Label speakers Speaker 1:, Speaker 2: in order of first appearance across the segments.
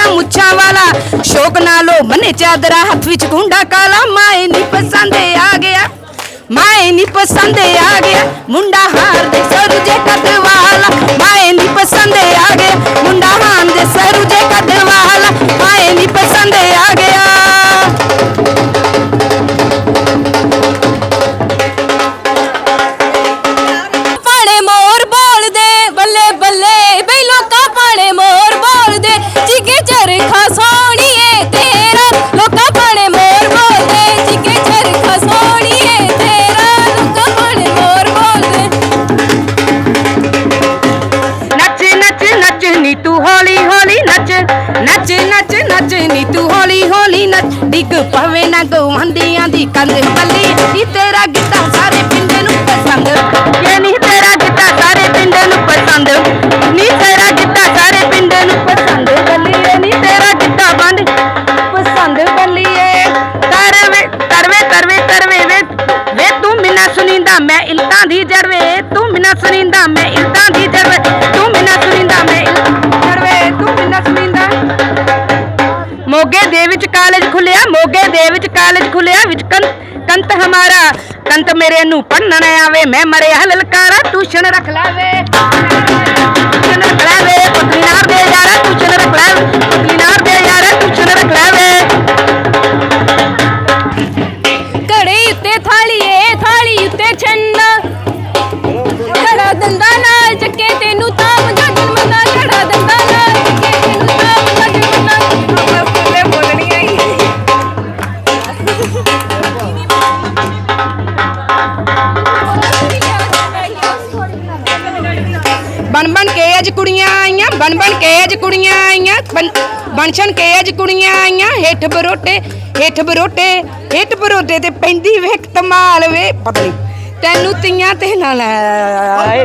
Speaker 1: ਦੀਆਂ ਮੁੱਛਾਂ ਵਾਲਾ। ਸ਼ੋਕ ਨਾਲੋ ਮਨੇ ਚਾਦਰਾ ਹੱਥ ਵਿੱਚ, ਗੁੰਡਾ ਕਾਲਾ। ਮਾਏ ਨਹੀਂ ਪਸੰਦ ਆ ਗਿਆ। ਮਾਏ ਨਹੀਂ ਪਸੰਦ ਆ ਗਿਆ। ਮੁੰਡਾ ਹਾਰ ਦੇ ਸਰ ਜੇ ਕੱਦ ਮਾਏ ਨਹੀਂ ਪਸੰਦ ਆ ਗਿਆ। ਮੁੰਡਾ ਹਾਰ ਦੇ ਸਰ ਜੇ ਕੱਦ ਮਾਏ ਨਹੀਂ ਪਸੰਦ ਆ ਗਿਆ। ਤੈਨੂੰ ਪੰਨਣ ਆਵੇ ਮੈਂ ਮਰਿਆ ਲਲਕਾਰਾ ਤੂੰ ਛਣ ਰੱਖ ਲਾਵੇ। ਬਣ ਬਣ ਕੇ ਅੱਜ ਕੁੜੀਆਂ ਆਈਆਂ, ਬਣ ਬਣ ਕੇ ਅੱਜ ਕੁੜੀਆਂ ਆਈਆਂ ਬਣਛਣ ਕੇ ਅੱਜ ਕੁੜੀਆਂ ਆਈਆਂ, ਹੇਠ ਬਰੋਟੇ ਹੇਠ ਬਰੋਟੇ ਹੇਠ ਬਰੋਟੇ ਤੇ ਪੈਂਦੀ ਵੇਖ ਤਮਾਲ ਵੇ ਪਤਲੀ ਤੈਨੂੰ ਤੀਆਂ ਤੇ ਨਾਲ
Speaker 2: ਆਏ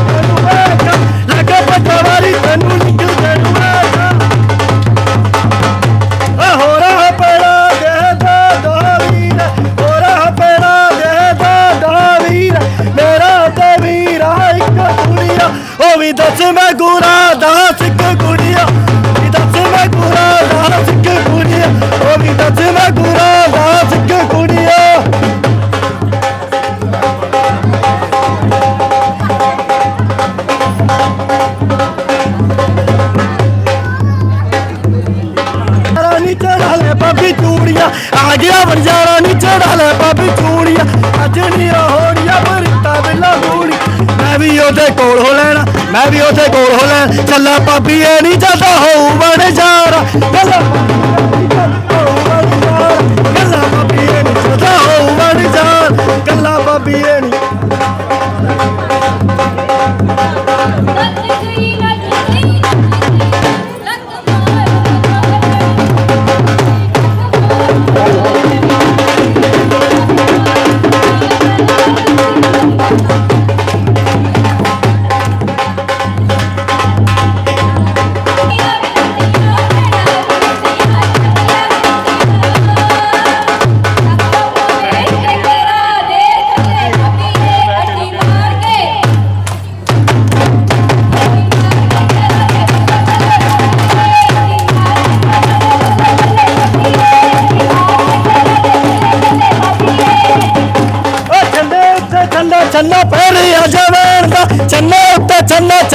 Speaker 2: ਮੈਂ
Speaker 3: ਵੀ ਉਥੇ ਗੋਲ ਹੋ ਲੈ ਚੱਲਾ ਪਾਪੀ ਐ ਨਹੀਂ ਜਾਂਦਾ ਹੋਊ ਬਣ ਯਾਰ ਚੱਲਾ ਕੱਲਾ ਬਾਬੀ ਐ ਨਹੀਂ ਜਾਂਦਾ ਹੋਊ ਬਣ ਯਾਰ ਕੱਲਾ ਬਾਬੀ ਐ ਨਹੀਂ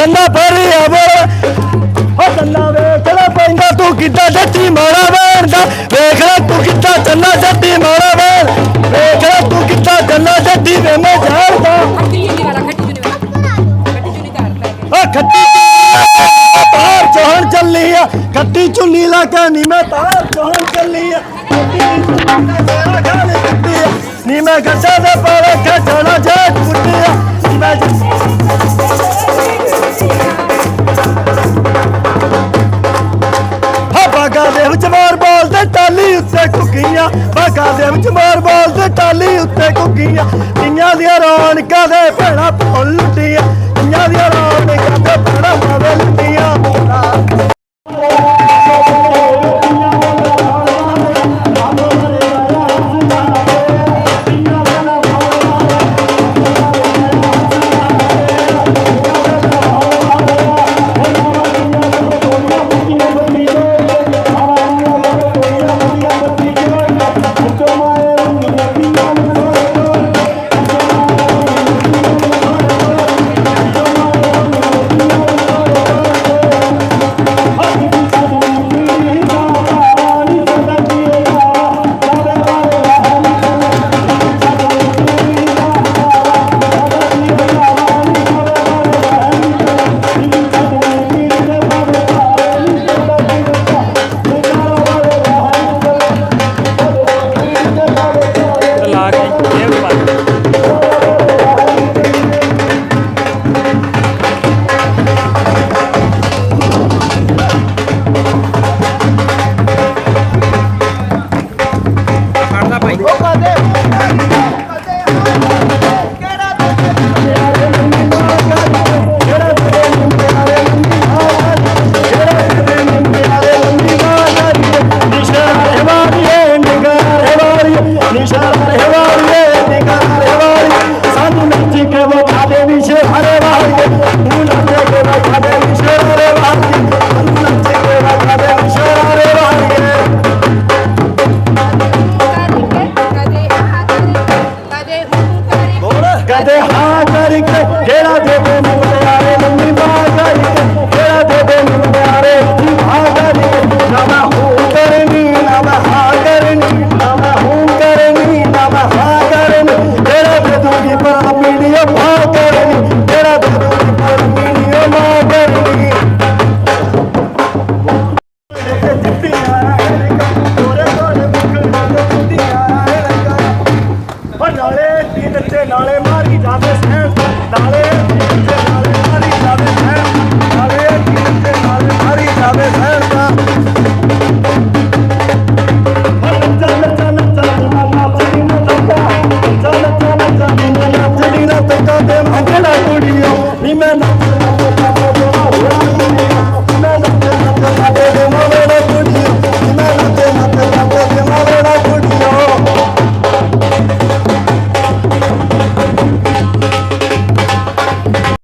Speaker 2: ਪੈਂਦਾ ਫੇਰੀ ਆਵੇ। ਹੋ ਕੰਨਾ ਵੇਖਣਾ ਪੈਂਦਾ ਤੂੰ ਕਿੱਦਾਂ ਜੱਟੀ ਮਾਰਾ ਵੇਂਦਾ ਵੇਖਣਾ ਤੂੰ ਕਿੱਦਾਂ ਚੰਨਾ ਜੱਟੀ ਮਾਰਾ ਵੇਂ ਵੇਖਣਾ ਤੂੰ ਕਿੱਦਾਂ ਚੰਨਾ ਜੱਟੀ ਵੇ ਮੈਂ ਜਾਣਦਾ।
Speaker 1: ਖੱਟੀ ਚੁੰਨੀ
Speaker 2: ਲਾ ਕੇ ਨਹੀਂ ਭਾਗਾਂ ਦੇ ਵਿੱਚ ਮਾਰ ਬੋਲ ਤੇ ਟਾਲੀ ਉੱਤੇ ਕੁੱਗੀਆਂ ਤੀਆਂ ਦੀਆਂ ਰੌਣਕਾਂ ਦੇ ਭੈਣਾ ਭੁੱਲ